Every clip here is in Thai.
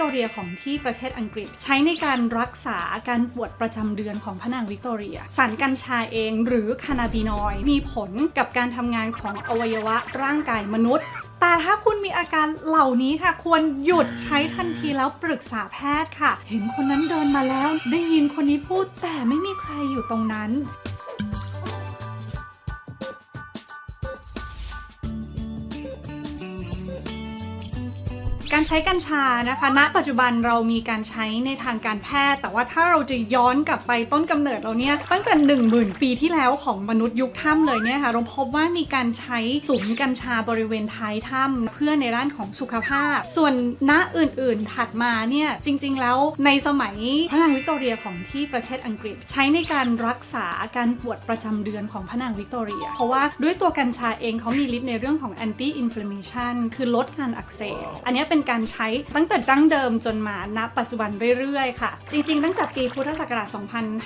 ตอเรียของที่ประเทศอังกฤษ ใช้ในการรักษาอาการปวดประจำเดือนของพระนางวิกตอเรีย สารกัญชาเองหรือคานาบินอยมีผลกับการทำงานของอวัยวะร่างกายมนุษย์แต่ถ้าคุณมีอาการเหล่านี้ค่ะ ควรหยุดใช้ทันทีแล้วปรึกษาแพทย์ค่ะ เห็นคนนั้นเดินมาแล้ว ได้ยินคนนี้พูดแต่ไม่มีใครอยู่ตรงนั้น ใช้กัญชานะคะ ณ ปัจจุบันเรามีการใช้ในทางการแพทย์ แต่ว่าถ้าเราจะย้อนกลับไปต้นกำเนิดเราเนี่ยตั้งแต่ 1 0,000 ปีที่แล้วของมนุษย์ยุคถ้ำเลยเนี่ยค่ะเราพบว่ามีการใช้สุมกัญชาบริเวณท้ายถ้ำเพื่อในด้านของสุขภาพ ส่วนณอื่นๆถัดมาเนี่ยจริงๆแล้วในสมัยพระนางวิกตอเรียของที่ประเทศอังกฤษ ใช้ในการรักษาอาการปวดประจำเดือนของพระนางวิกตอเรีย เพราะว่าด้วยตัวกัญชาเองเขามีฤทธิ์ในเรื่องของ anti inflammation คือลดการอักเสบอันนี้เป็นการใช้ตั้งแต่ดั้งเดิมจนมาณปัจจุบันเรื่อยๆ ค่ะ จริงๆ ตั้งแต่ปีพุทธศักราช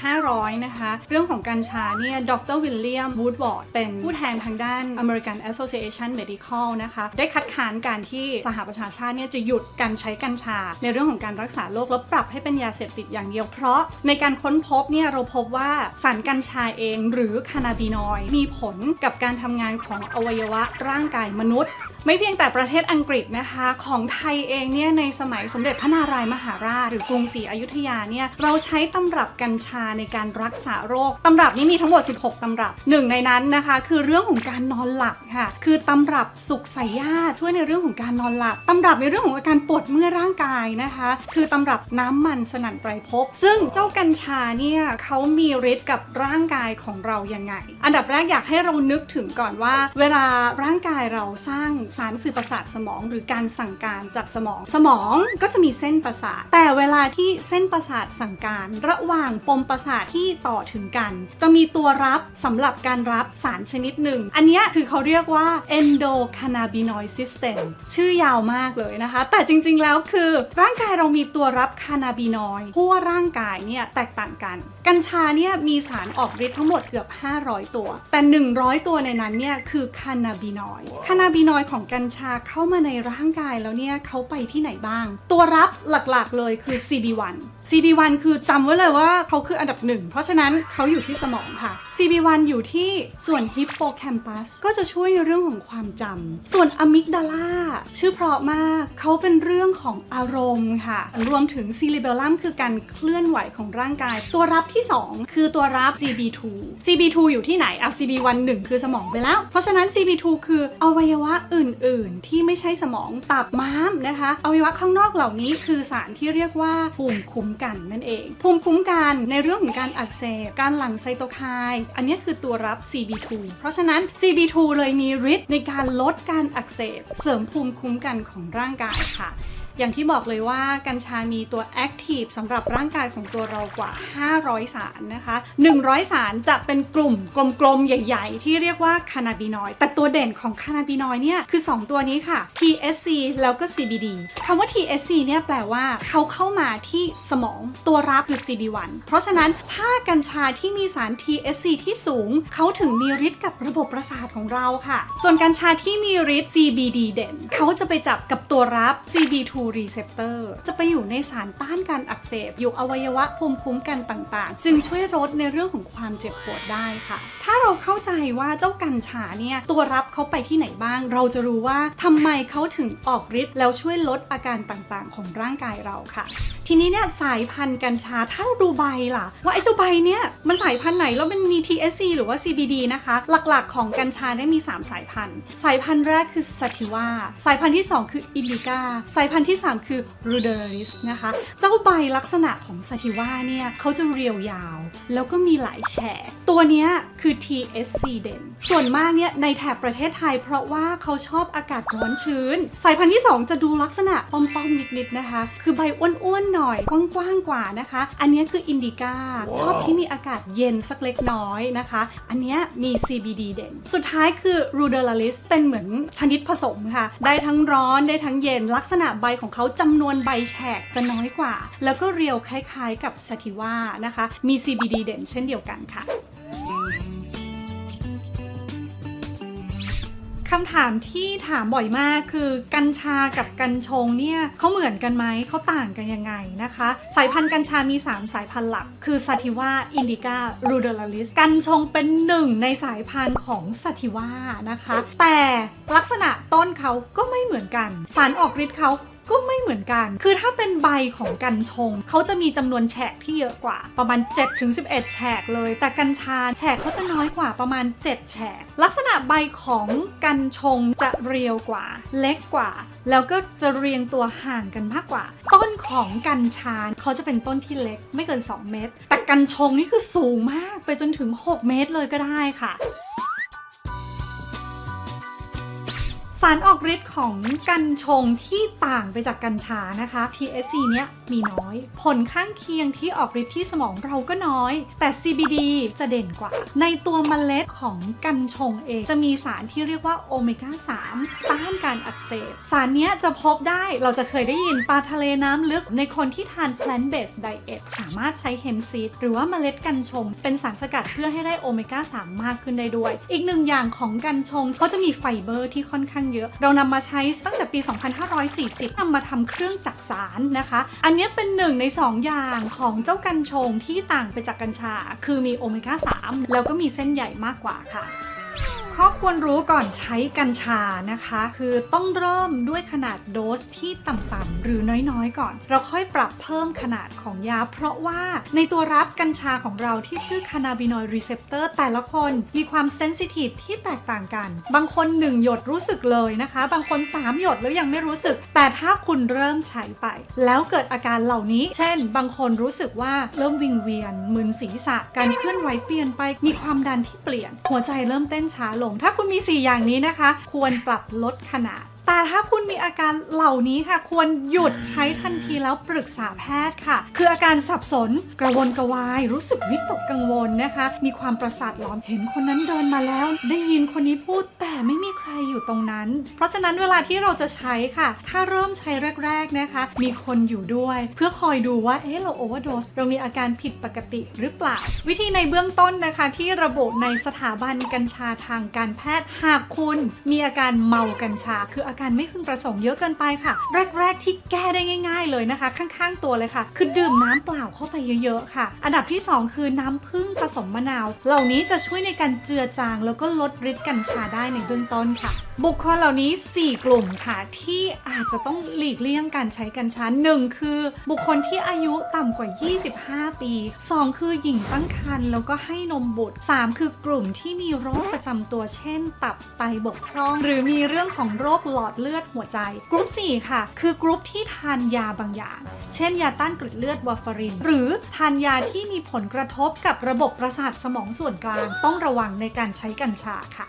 2500 นะคะ เรื่องของกัญชาเนี่ย ดรวิลเลียมวูดวอร์ดเป็นผู้แทนทางด้าน American Association Medical นะคะ ได้คัดค้านการที่สหประชาชาติเนี่ยจะหยุดการใช้กัญชา ในเรื่องของการรักษาโรคแล้วปรับให้เป็นยาเสพติดอย่างเดียว เพราะในการค้นพบเนี่ยเราพบว่าสารกัญชาเอง หรือคานาบินอยด์มีผลกับการทำงานของอวัยวะร่างกายมนุษย์ ไม่เพียงแต่ประเทศอังกฤษนะคะ ของไทยเองเนี่ยในสมัยสมเด็จพระนารายมหาราช หรือกรุงศรีอยุธยาเนี่ยเราใช้ตำรับกัญชาในการรักษาโรคตำรับนี้มีทั้งหมด 16 ตำรับหนึ่งในนั้นนะคะ คือเรื่องของการนอนหลับค่ะ คือตำรับสุขใสยาช่วยในเรื่องของการนอนหลับตำรับในเรื่องของอาการปวดเมื่อยร่างกายนะคะ คือตำรับน้ำมันสนั่นไตรภพซึ่งเจ้ากัญชาเนี่ยเขามีฤทธิ์กับร่างกายของเรายังไง อันดับแรกอยากให้เรานึกถึงก่อนว่า เวลาร่างกายเราสร้างสารสื่อประสาทสมอง หรือการสั่งการจากสมอง สมองก็จะมีเส้นประสาท แต่เวลาที่เส้นประสาทสั่งการ ระหว่างปมประสาทที่ต่อถึงกัน จะมีตัวรับสำหรับการรับสารชนิดหนึ่ง อันเนี้ยคือเขาเรียกว่า endocannabinoid system ชื่อยาวมากเลยนะคะ แต่จริงๆแล้วคือ ร่างกายเรามีตัวรับคานาบินอยด์เพราะว่าร่างกายเนี่ยแตกต่างกัน กัญชาเนี่ยมีสารออกฤทธิ์ทั้งหมดเกือบ 500 ตัว แต่ 100 ตัวในนั้นเนี่ยคือคานาบินอยด์คานาบินอยด์ของกัญชาเข้ามาในร่างกายแล้วเนี่ยเขาไปที่ไหนบ้าง ตัวรับหลักๆเลยคือ CB1 CB1 คือจำไว้เลยว่าเขาคืออันดับหนึ่ง เพราะฉะนั้นเขาอยู่ที่สมองค่ะ CB1 อยู่ที่ส่วนฮิปโปแคมปัสก็จะช่วยในเรื่องของความจำส่วนอะมิกดาลาชื่อเพราะมากเขาเป็นเรื่องของอารมณ์ค่ะ รวมถึงซีลิเบลัมคือการเคลื่อนไหวของร่างกาย ตัวรับที่ 2 คือตัวรับ CB2 CB2 อยู่ที่ไหนเอา CB1 1 คือสมองไปแล้ว เพราะฉะนั้น CB2 คืออวัยวะอื่นๆ ที่ไม่ใช่สมองตับม้ามนะคะอวัยวะข้างนอกเหล่านี้คือสารที่เรียกว่าภูมิคุ้มกันนั่นเอง ภูมิคุ้มกันในเรื่องของการอักเสบการหลั่งไซโตไคน์อันนี้คือตัวรับ CB2 เพราะฉะนั้น CB2 เลยมีฤทธิ์ในการลดการอักเสบ เสริมภูมิคุ้มกันของร่างกายค่ะ อย่างที่บอกเลยว่ากัญชามีตัว Active สำหรับร่างกายของตัวเรากว่า 500 สารนะคะ 100 สารจะเป็นกลุ่มกลมๆ ใหญ่ๆ ที่เรียกว่าคานาบินอยด์แต่ตัวเด่นของคานาบินอยด์เนี่ย คือ 2 ตัวนี้ค่ะ TSC แล้วก็ CBD คำว่า TSC เนี่ยแปลว่าเขาเข้ามาที่สมองตัวรับคือ CB1 เพราะฉะนั้นถ้ากัญชาที่มีสาร TSC ที่สูง เขาถึงมีฤทธิ์กับระบบประสาทของเราค่ะ ส่วนกัญชาที่มีฤทธิ์ CBD เด่นเขาจะไปจับกับตัวรับ CB2 receptor จะไปอยู่ในสารต้านการอักเสบ อยู่อวัยวะภูมิคุ้มกันต่างๆ จึงช่วยลดในเรื่องของความเจ็บปวดได้ค่ะ ถ้าเราเข้าใจว่าเจ้ากัญชาเนี่ย ตัวรับเขาไปที่ไหนบ้าง เราจะรู้ว่าทำไมเขาถึงออกฤทธิ์แล้วช่วยลดอาการต่างๆ ของร่างกายเราค่ะ ทีนี้เนี่ยสายพันธุ์กัญชาถ้าเราดูใบล่ะ ว่าไอ้เจ้าใบเนี่ยมันสายพันธุ์ไหนแล้วมันมี THC หรือว่า CBD นะคะ หลักๆ ของกัญชาได้มี 3 สายพันธุ์ สายพันธุ์แรกคือ sativa สายพันธุ์ที่ 2 คือ indica สายพันธุ์ที่3 คือ ruderis นะคะ เจ้าใบลักษณะของ sativa เนี่ยเขาจะเรียวยาว แล้วก็มีหลายแฉกตัวเนี้ยคือ THC เด่นส่วนมากเนี่ยในแถบประเทศไทย เพราะว่าเขาชอบอากาศร้อนชื้น สายพันธุ์ที่ 2 จะดูลักษณะป้อมๆนิดๆนะคะ คือใบอ้วนๆหน่อยกว้างๆกว่านะคะ อันเนี้ยคืออินดิก้าชอบที่มีอากาศเย็นสักเล็กน้อยนะคะ อันเนี้ยมี CBD เด่น สุดท้ายคือ Ruderalis เป็นเหมือนชนิดผสมค่ะ ได้ทั้งร้อนได้ทั้งเย็นลักษณะใบของเขาจำนวนใบแฉกจะน้อยกว่า แล้วก็เรียวคล้ายๆ กับ Sativa นะคะ มี CBD เด่นเช่นเดียวกันค่ะคำถามที่ถามบ่อยมากคือกัญชากับกัญชงเนี่ยเขาเหมือนกันไหมเขาต่างกันยังไงนะคะ สายพันธุ์กัญชามี 3 สายพันธุ์หลัก คือซาติว่าอินดิการูเดลลิสกัญชงเป็นหนึ่งในสายพันธุ์ของซาติว่านะคะ แต่ลักษณะต้นเขาก็ไม่เหมือนกัน สารออกฤทธิ์เขาก็ไม่เหมือนกัน คือถ้าเป็นใบของกัญชง เขาจะมีจำนวนแฉกที่เยอะกว่า ประมาณ 7-11 แฉกเลย แต่กัญชาแฉกเขาจะน้อยกว่าประมาณ 7 แฉก ลักษณะใบของกัญชงจะเรียวกว่า เล็กกว่า แล้วก็จะเรียงตัวห่างกันมากกว่า ต้นของกัญชาเขาจะเป็นต้นที่เล็กไม่เกิน 2 เมตร แต่กัญชงนี่คือสูงมากไปจนถึง 6 เมตรเลยก็ได้ค่ะ สารออกฤทธิ์ของกัญชงที่ต่างไปจากกัญชานะคะ THC เนี้ยมีน้อย ผลข้างเคียงที่ออกฤทธิ์ที่สมองเราก็น้อย แต่ CBD จะเด่นกว่า ในตัวเมล็ดของกัญชงเองจะมีสารที่เรียกว่าโอเมก้า 3 ต้านการอักเสบ สารเนี้ยจะพบได้เราจะเคยได้ยินปลาทะเลน้ำลึกในคนที่ทาน plant based diet สามารถใช้เฮมซีดหรือว่าเมล็ดกัญชง เป็นสารสกัดเพื่อให้ได้โอเมก้า 3 มากขึ้นได้ด้วย อีกหนึ่งอย่างของกัญชงเขาจะมีไฟเบอร์ที่ค่อนข้างเยอะ เรานำมาใช้ตั้งแต่ปี 2540นำมาทำเครื่องจักสารนะคะ อันนี้เป็นหนึ่งใน 2 อย่างของเจ้ากัญชงที่ต่างไปจากกัญชา คือมีโอเมก้า3แล้วก็มีเส้นใหญ่มากกว่าค่ะ ข้อควรรู้ก่อนใช้กัญชานะคะ คือต้องเริ่มด้วยขนาดโดสที่ต่ำๆหรือน้อยๆ ก่อน เราค่อยปรับเพิ่มขนาดของยา เพราะว่าในตัวรับกัญชาของเราที่ชื่อคานาบินอยด์รีเซพเตอร์แต่ละคนมีความเซนซิทีฟที่แตกต่างกัน บางคน 1 หยดรู้สึกเลยนะคะ บางคน 3 หยดแล้วยังไม่รู้สึก แต่ถ้าคุณเริ่มใช้ไป แล้วเกิดอาการเหล่านี้ เช่น บางคนรู้สึกว่าเริ่มวิงเวียนมึนศีรษะการเคลื่อนไหวเปลี่ยนไปมีความดันที่เปลี่ยน หัวใจเริ่มเต้นช้าลง ถ้าคุณมี 4 อย่างนี้นะคะ ควรปรับลดขนาด แต่ถ้าคุณมีอาการเหล่านี้ค่ะ ควรหยุดใช้ทันทีแล้วปรึกษาแพทย์ค่ะ คืออาการสับสนกระวนกระวาย รู้สึกวิตกกังวลนะคะ มีความประสาทหลอนเห็นคนนั้นเดินมาแล้ว ได้ยินคนนี้พูดแต่ไม่มีใครอยู่ตรงนั้น เพราะฉะนั้นเวลาที่เราจะใช้ค่ะ ถ้าเริ่มใช้แรก ๆนะคะ มีคนอยู่ด้วย เพื่อคอยดูว่าเอ๊ะเราโอเวอร์โดสเรามีอาการผิดปกติหรือเปล่า วิธีในเบื้องต้นนะคะที่ระบุในสถาบันกัญชาทางการแพทย์หากคุณมีอาการเมากัญชาคืออาการไม่พึงประสงค์เยอะเกินไปค่ะ แรก ๆ ที่แก้ได้ง่าย ๆ เลยนะคะ ข้างๆตัวเลยค่ะ คือดื่มน้ำเปล่าเข้าไปเยอะๆค่ะ อันดับที่ 2 คือน้ำผึ้งผสมมะนาว เหล่านี้จะช่วยในการเจือจาง แล้วก็ลดฤทธิ์กัญชาได้ในเบื้องต้นค่ะ บุคคลเหล่านี้ 4 กลุ่มค่ะ ที่อาจจะต้องหลีกเลี่ยงการใช้กัญชา1คือ บุคคลที่อายุต่ำกว่า 25 ปี 2 คือหญิงตั้งครรภ์แล้วก็ให้นมบุตร 3 คือกลุ่มที่มีโรคประจำตัวเช่น ตับไตบกพร่อง หรือมีเรื่องของโรคหลอดเลือดหัวใจกลุ่ม4ค่ะ คือกลุ่มที่ทานยาบางอย่าง เช่นยาต้านกลิ่นเลือดวาฟาริน หรือทานยาที่มีผลกระทบกับระบบประสาทสมองส่วนกลาง ต้องระวังในการใช้กัญชาค่ะ